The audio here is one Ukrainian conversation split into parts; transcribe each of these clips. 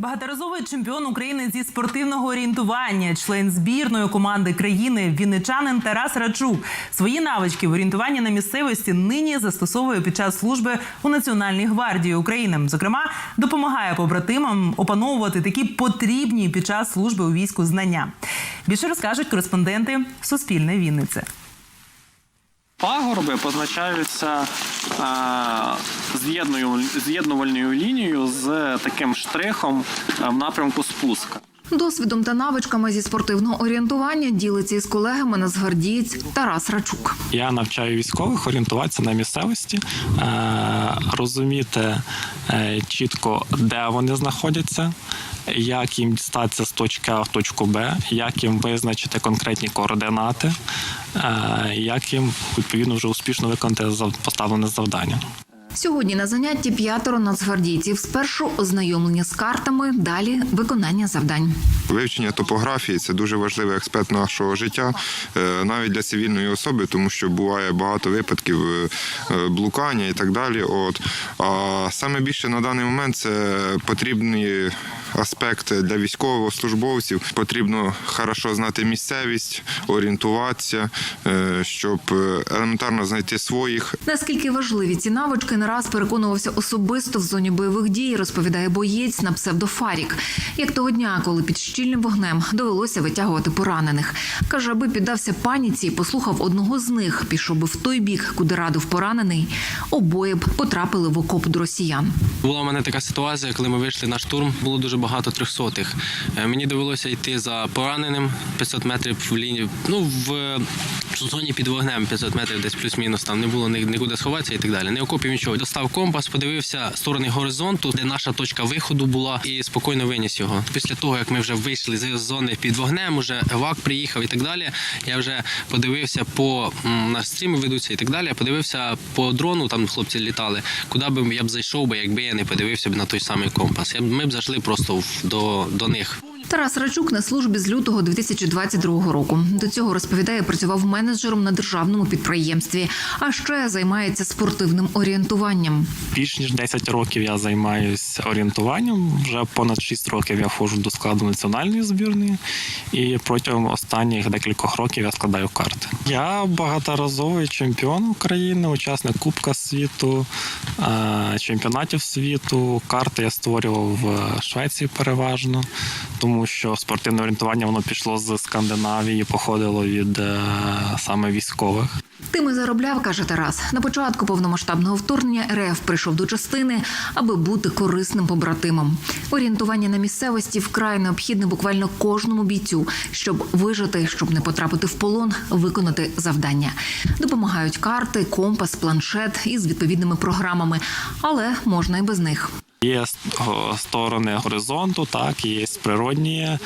Багаторазовий чемпіон України зі спортивного орієнтування, член збірної команди країни, вінничанин Тарас Рачук. Свої навички в орієнтуванні на місцевості нині застосовує під час служби у Національній гвардії України. Зокрема, допомагає побратимам опановувати такі потрібні під час служби у війську знання. Більше розкажуть кореспонденти Суспільне Вінниці. Пагорби позначаються е, з'єдною- з'єднувальною лінією з таким штрихом е, в напрямку спуска. Досвідом та навичками зі спортивного орієнтування ділиться із колегами нацгвардієць Тарас Рачук. Я навчаю військових орієнтуватися на місцевості, е, розуміти чітко, де вони знаходяться, як їм дістатися з точки А в точку Б, як їм визначити конкретні координати, е, як їм відповідно вже успішно виконати поставлене завдання. Сьогодні на занятті п'ятеро нацгвардійців. Спершу ознайомлення з картами, далі виконання завдань. Вивчення топографії це дуже важливий аспект нашого життя, е, навіть для цивільної особи, тому що буває багато випадків е, блукання і так далі. От а саме більше на даний момент це потрібні аспекти для військовослужбовців. Потрібно хорошо знати місцевість, орієнтуватися, е, щоб елементарно знайти своїх Наскільки важливі ці навички, не раз переконувався особисто в зоні бойових дій, розповідає боєць на псевдофарік. Як того дня, коли під щільним вогнем довелося витягувати поранених. Каже, аби піддався паніці і послухав одного з них, пішов би в той бік, куди радив поранений. Обоє б потрапили в окоп до росіян. Була у мене така ситуація, коли ми вийшли на штурм, було дуже багато трьохсотих. Е, Мені довелося йти за пораненим 500 метрів в лінії. Ну в е, зоні під вогнем 500 метрів, десь плюс-мінус. Там не було нікуди сховатися і так далі. Не окопів нічого. Достав компас, подивився сторони горизонту, де наша точка виходу була, і спокійно виніс його. Після того, як ми вже вийшли з зони під вогнем, уже евак приїхав і так далі. Я вже подивився по на стріми ведуться і так далі. Подивився по дрону, там хлопці літали. Куди б я б зайшов би, якби я не подивився б на той самий компас. Я б ми б зайшли просто до, до них. Тарас Рачук на службі з лютого 2022 року. До цього розповідає, працював менеджером на державному підприємстві, а ще займається спортивним орієнтуванням. Більш ніж 10 років я займаюся орієнтуванням. Вже понад 6 років я входжу до складу національної збірної, і протягом останніх декількох років я складаю карти. Я багаторазовий чемпіон України, учасник Кубка світу, е, чемпіонатів світу. Карти я створював в Швеції переважно, тому що спортивне орієнтування воно пішло з Скандинавії, походило від е, саме військових. Тим і заробляв, каже Тарас. На початку повномасштабного вторгнення РФ прийшов до частини, аби бути корисним побратимом. Орієнтування на місцевості вкрай необхідне буквально кожному бійцю, щоб вижити, щоб не потрапити в полон, виконати завдання. Допомагають карти, компас, планшет із відповідними програмами, але можна і без них. Є сторони горизонту, так є природні е,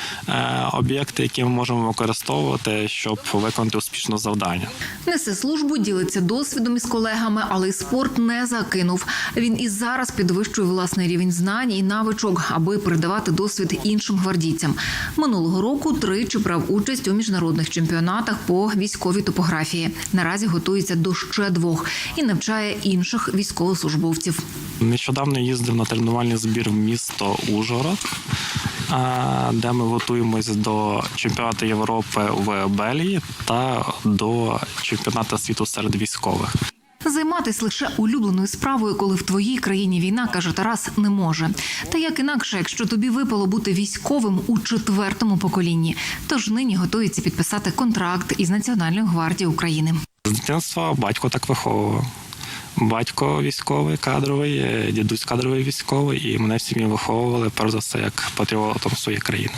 об'єкти, які ми можемо використовувати, щоб виконати успішне завдання. Несе службу, ділиться досвідом із колегами, але й спорт не закинув. Він і зараз підвищує власний рівень знань і навичок, аби передавати досвід іншим гвардійцям. Минулого року тричі брав участь у міжнародних чемпіонатах по військовій топографії. Наразі готується до ще двох і навчає інших військовослужбовців. Нещодавно їздив на тренувальний збір в місто Ужгород, де ми готуємось до чемпіонату Європи в Белгії та до чемпіонату світу серед військових. Займатись лише улюбленою справою, коли в твоїй країні війна, каже Тарас, не може. Та як інакше, якщо тобі випало бути військовим у четвертому поколінні, тож нині готується підписати контракт із Національною гвардією України. З дитинства батько так виховував. Батько військовий кадровий, е, дідусь кадровий військовий, і мене в сім'ї виховували перш за все як патріотом своєї країни.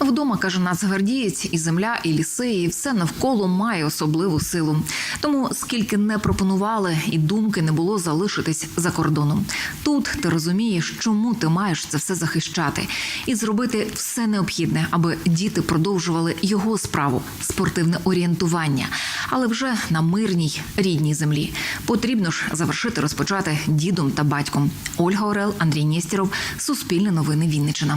Вдома каже нацгвардієць, і земля, і ліси, і все навколо має особливу силу. Тому скільки не пропонували, і думки не було залишитись за кордоном. Тут ти розумієш, чому ти маєш це все захищати, і зробити все необхідне, аби діти продовжували його справу спортивне орієнтування, але вже на мирній рідній землі. Потрібно ж завершити розпочати дідом та батьком. Ольга Орел, Андрій Нєстєров, Суспільне новини Вінниччина.